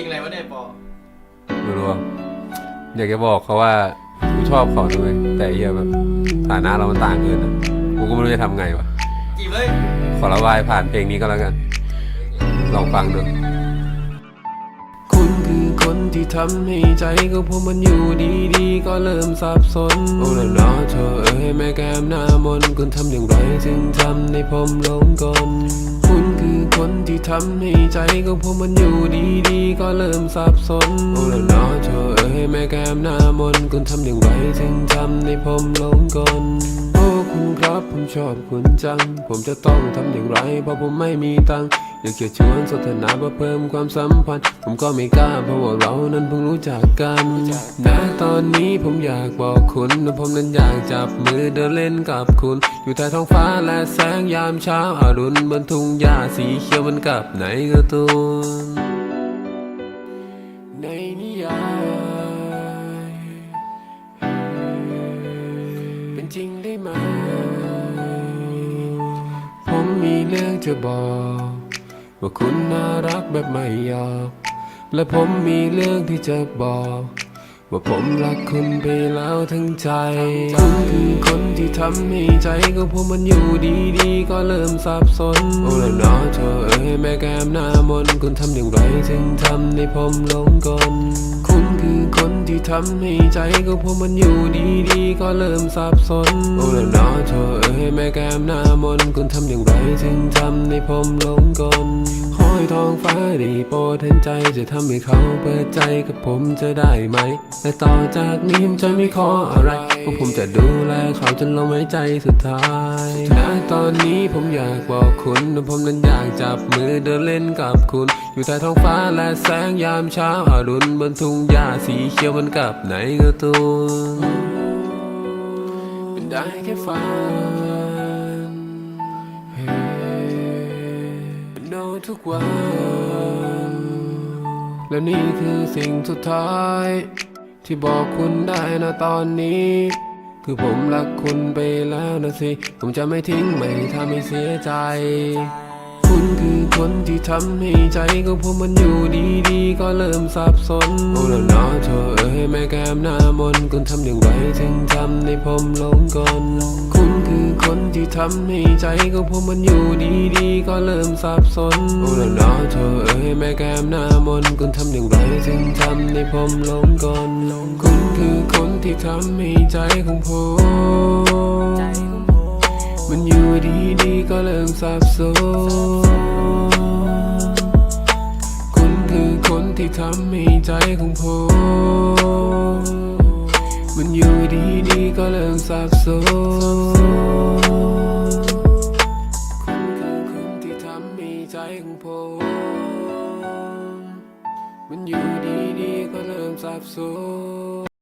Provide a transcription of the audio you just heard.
งอะไรวะเนี่ยปอไม่รู้อะอยากจะบอกเขาว่ากูชอบเขาด้วยแต่ไอ้เหี้ยแบบฐานะเรามันต่างเกินอะกูก็ไม่รู้จะทำไงวะ จีบเลย ขอระบายผ่านเพลงนี้ก็แล้วกัน ลองฟังดูคุณคือคนที่ทำให้ใจของผมมันอยู่ดีๆ ก็เริ่มสับสน โอ้ละเนาะเธอเอ้ยแม่แก้มหน้ามนต์คุณทำอย่างไรจึงทำให้ผมหลงกล คนที่ทำให้ใจของผมมันอยู่ดีๆ ก็เริ่มสับสน โอ้ละเนาะเธอเอ้ยแม่แก้มหน้ามนคุณทำอย่างไรถึงทำให้ผมหลงกลโอ้คุณครับผมชอบคุณจัง ผมจะต้องทำอย่างไรเพราะผมไม่มีตังค์ อยากจะชวนสนทนาเพื่อเพิ่มความสัมพันธ์ ผมก็ไม่กล้าเพราะว่าเรานั้นเพิ่งรู้จักกันณตอนนี้ผมอยากบอกคุณว่าผมนั้นอยากจับมือเดินเล่นกับคุณ อยู่ใต้ท้องฟ้าและแสงยามเช้าอารุณบนทุ่งหญ้าสีเขียวมันกับในการ์ตูนในนิยายเป็นจริงได้ไหม ผมมีเรื่องจะบอก ว่าคุณน่ารักแบบไม่หยอกและผมมีเรื่องที่จะบอก ว่าผมรักคุณไปแล้วทั้งใจ คุณคือคนที่ทำให้ใจของผมมันอยู่ดีๆ ก็เริ่มสับสน โอ้ละเนาะเธอเอ้ยแม่แก้มหน้ามนคุณทำอย่างไรถึงทำให้ผมหลงกลคุณคือคนที่ทำให้ใจของผมมันอยู่ดีๆ ก็เริ่มสับสน โอ้ละเนาะเธอ เอ้แม่แก้มหน้ามนคุณทำอย่างไรถึงทำให้ผมหลงกลขอให้ท้องฟ้าได้โปรดเห็นใจจะทำให้เขาเปิดใจกับผมจะได้ไหม และต่อจากนี้ผมจะไม่ขออะไรเพราะผมจะดูแลเขาจนลมหายใจสุดท้ายณตอนนี้ผมอยากบอกคุณว่าผมนั้นอยากจับมือเดินเล่นกับคุณ อยู่ใต้ท้องฟ้าและแสงยามเช้าอารุณบนทุ่งหญ้าสีเขียวมันกับในการ์ตูนเป็นได้แค่ฝัน ทุกวัน และนี่คือสิ่งสุดท้าย ที่บอกคุณได้นะตอนนี้ คือผมรักคุณไปแล้วนะสิ ผมจะไม่ทิ้งไม่ทำให้เสียใจ คุณคือคนที่ทำให้ใจของผมมันอยู่ดีๆ ก็เริ่มสับสนโอ้และเนาะเธอเอ้ยแม่แก้มหน้ามนคุณทำอย่างไรถึงทำให้ผมหลงกลคุณคือคนที่ทำให้ใจของผมมันอยู่ดีๆ ก็เริ่มสับสนโอ้และเนาะเธอเอ้ยแม่แก้มหน้ามนคุณทำอย่างไรถึงทำให้ผมหลงกลคุณคือคนที่ทำให้ใจของผมมันอยู่ดีๆก็เริ่มสับสน ที่ทำให้ใจของผมมันอยู่ดีดีก็เริ่มสับสนคุณคือคนที่ทำให้ใจของผมมันอยู่ดีดีก็เริ่มสับสน